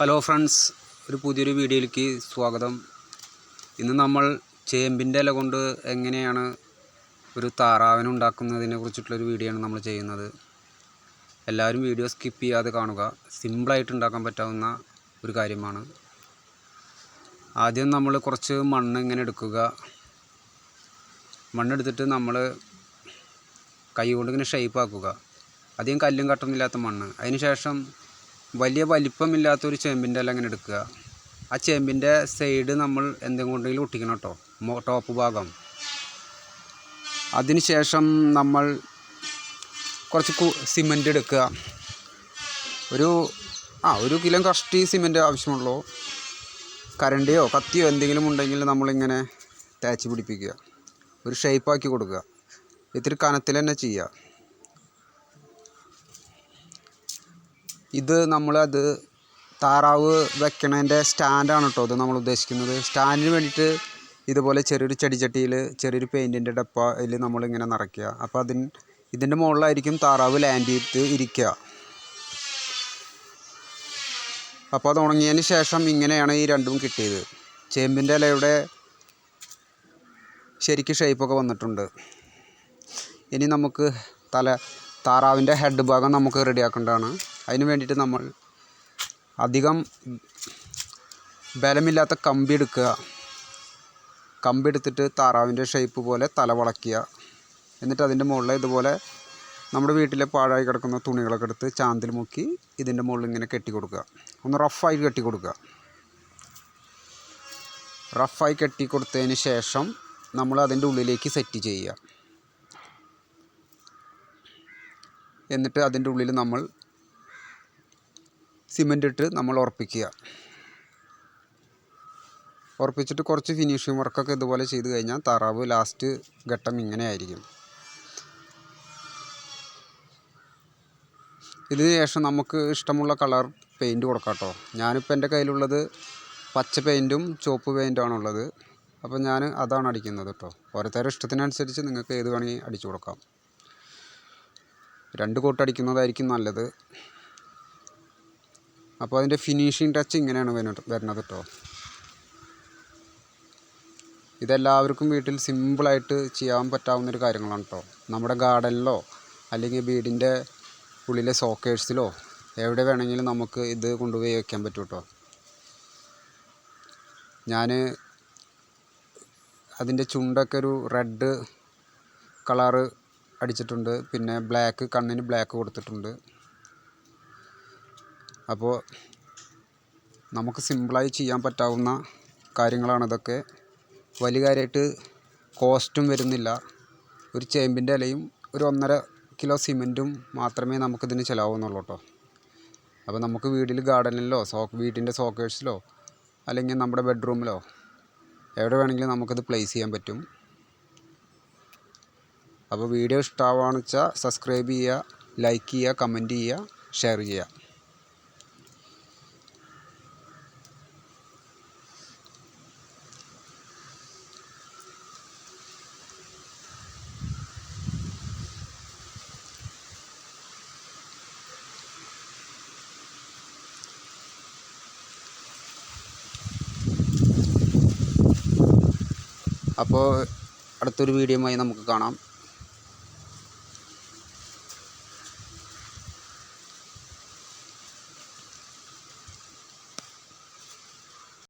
Hello friends ഒരു പുതിയൊരു വീഡിയോയിലേക്ക് സ്വാഗതം. ഇന്ന് നമ്മൾ ചേമ്പിന്റെ ഇല കൊണ്ട് എങ്ങനെയാണ് ഒരു താറാവിനെ ഉണ്ടാക്കുന്നതിനെ കുറിച്ചിട്ടുള്ളൊരു വീഡിയോ ആണ് നമ്മൾ ചെയ്യുന്നത്. എല്ലാവരും വീഡിയോ സ്കിപ്പ് ചെയ്യാതെ കാണുക. സിമ്പിളായിട്ട് ഉണ്ടാക്കാൻ പറ്റാവുന്ന ഒരു കാര്യമാണ്. ആദ്യം നമ്മൾ കുറച്ച് മണ്ണ് ഇങ്ങനെ എടുക്കുക. മണ്ണെടുത്തിട്ട് നമ്മൾ കൈ കൊണ്ട് ഇങ്ങനെ ഷേപ്പ് ആക്കുക. അധികം കല്ലും കട്ടൊന്നുമില്ലാത്ത മണ്ണ്. അതിന് ശേഷം വലിയ വലിപ്പമില്ലാത്ത ഒരു ചേമ്പിന്റെ ഇല അങ്ങനെ എടുക്കുക. ആ ചേമ്പിന്റെ സൈഡ് നമ്മൾ എന്തെങ്കിലും കൊണ്ടെങ്കിലും ഒട്ടിക്കണം കേട്ടോ. ടോപ്പ് ഭാഗം. അതിനുശേഷം നമ്മൾ കുറച്ച് സിമന്റ് എടുക്കുക. ഒരു ആ ഒരു കിലോ കഷ്ടി സിമന്റ് ആവശ്യമുള്ളൂ. കരണ്ടിയോ കത്തിയോ എന്തെങ്കിലും ഉണ്ടെങ്കിൽ നമ്മളിങ്ങനെ തേച്ച് പിടിപ്പിക്കുക. ഒരു ഷേപ്പാക്കി കൊടുക്കുക. ഇത്തിരി കനത്തിൽ തന്നെ ചെയ്യുക. ഇത് നമ്മളത് താറാവ് വെക്കണതിന്റെ സ്റ്റാൻഡാണ് കേട്ടോ ഇത് നമ്മൾ ഉദ്ദേശിക്കുന്നത്. സ്റ്റാൻഡിന് വേണ്ടിയിട്ട് ഇതുപോലെ ചെറിയൊരു ചെടിച്ചട്ടിയിൽ ചെറിയൊരു പെയിന്റിന്റെ ഡപ്പ അതിൽ നമ്മളിങ്ങനെ നിറയ്ക്കുക. അപ്പോൾ അതിന് ഇതിന്റെ മുകളിലായിരിക്കും താറാവ് ലാൻഡ് ചെയ്ത് ഇരിക്കുക. അപ്പോൾ അത് ഉണങ്ങിയതിന് ശേഷം ഇങ്ങനെയാണ് ഈ രണ്ടും കിട്ടിയത്. ചേമ്പിന്റെ ഇലയുടെ ശരിക്ക് ഷേപ്പൊക്കെ വന്നിട്ടുണ്ട്. ഇനി നമുക്ക് തല താറാവിന്റെ ഹെഡ് ഭാഗം നമുക്ക് റെഡിയാക്കേണ്ടതാണ് അതിന് വേണ്ടിയിട്ട് നമ്മൾ അധികം ബലമില്ലാത്ത കമ്പി എടുക്കുക. കമ്പി എടുത്തിട്ട് താറാവിന്റെ ഷേപ്പ് പോലെ തല വളക്കുക എന്നിട്ട് അതിന്റെ മുകളിൽ ഇതുപോലെ നമ്മുടെ വീട്ടിലെ പാഴായി കിടക്കുന്ന തുണികളൊക്കെ എടുത്ത് ചാന്തിൽ മുക്കി ഇതിന്റെ മുകളിൽ ഇങ്ങനെ കെട്ടി കൊടുക്കുക. ഒന്ന് റഫായി കെട്ടി കൊടുക്കുക. റഫായി കെട്ടി കൊടുത്തതിന് ശേഷം നമ്മൾ അതിന്റെ ഉള്ളിലേക്ക് സെറ്റ് ചെയ്യുക. എന്നിട്ട് അതിന്റെ ഉള്ളിൽ നമ്മൾ സിമന്റ് ഇട്ട് നമ്മൾ ഉറപ്പിക്കുക. ഉറപ്പിച്ചിട്ട് കുറച്ച് ഫിനിഷിങ് വർക്കൊക്കെ ഇതുപോലെ ചെയ്ത് കഴിഞ്ഞാൽ താറാവ് ലാസ്റ്റ് ഘട്ടം ഇങ്ങനെ ആയിരിക്കും. ഇതിന് ശേഷം നമുക്ക് ഇഷ്ടമുള്ള കളർ പെയിന്റ് കൊടുക്കാം കേട്ടോ. ഞാനിപ്പോൾ എന്റെ കയ്യിലുള്ളത് പച്ച പെയിന്റും ചുവപ്പ് പെയിന്റുമാണുള്ളത് അപ്പോൾ ഞാൻ അതാണ് അടിക്കുന്നത് കേട്ടോ. ഓരോരുത്തരുടെ ഇഷ്ടത്തിനനുസരിച്ച് നിങ്ങൾക്ക് ഏത് വേണമെങ്കിൽ അടിച്ചു കൊടുക്കാം. രണ്ട് കോട്ട് അടിക്കുന്നതായിരിക്കും നല്ലത്. അപ്പോൾ അതിന്റെ ഫിനിഷിങ് ടച്ച് ഇങ്ങനെയാണ് വരുന്നത് വരുന്നത് കേട്ടോ. ഇതെല്ലാവർക്കും വീട്ടിൽ സിമ്പിളായിട്ട് ചെയ്യാൻ പറ്റാവുന്നൊരു കാര്യങ്ങളാണ് കേട്ടോ. നമ്മുടെ ഗാർഡനിലോ അല്ലെങ്കിൽ വീടിന്റെ ഉള്ളിലെ സോക്കേഴ്സിലോ എവിടെ വേണമെങ്കിലും നമുക്ക് ഇത് കൊണ്ടുപോയി വയ്ക്കാൻ പറ്റും കേട്ടോ. ഞാൻ അതിന്റെ ചുണ്ടൊക്കെ ഒരു റെഡ് കളറ് അടിച്ചിട്ടുണ്ട് പിന്നെ ബ്ലാക്ക് കണ്ണിന് ബ്ലാക്ക് കൊടുത്തിട്ടുണ്ട്. അപ്പോൾ നമുക്ക് സിമ്പിളായി ചെയ്യാൻ പറ്റാവുന്ന കാര്യങ്ങളാണ് ഇതൊക്കെ വലിയ കാര്യമായിട്ട് കോസ്റ്റും വരുന്നില്ല. ഒരു ചേമ്പിന്റെ ഇലയും ഒരു ഒന്നര കിലോ സിമന്റും മാത്രമേ നമുക്കിതിന് ചിലവാകുന്നുള്ളൂ കേട്ടോ. അപ്പോൾ നമുക്ക് വീട്ടിൽ ഗാർഡനിലോ സോ വീട്ടിന്റെ സോക്കേഴ്സിലോ അല്ലെങ്കിൽ നമ്മുടെ ബെഡ്റൂമിലോ എവിടെ വേണമെങ്കിലും നമുക്കിത് പ്ലേസ് ചെയ്യാൻ പറ്റും. അപ്പോൾ വീഡിയോ ഇഷ്ടമാവുകയാണെന്ന് വെച്ചാൽ സബ്സ്ക്രൈബ് ചെയ്യുക ലൈക്ക് ചെയ്യുക കമന്റ് ചെയ്യുക ഷെയർ ചെയ്യുക. അപ്പോൾ അടുത്തൊരു വീഡിയോയുമായി നമുക്ക് കാണാം.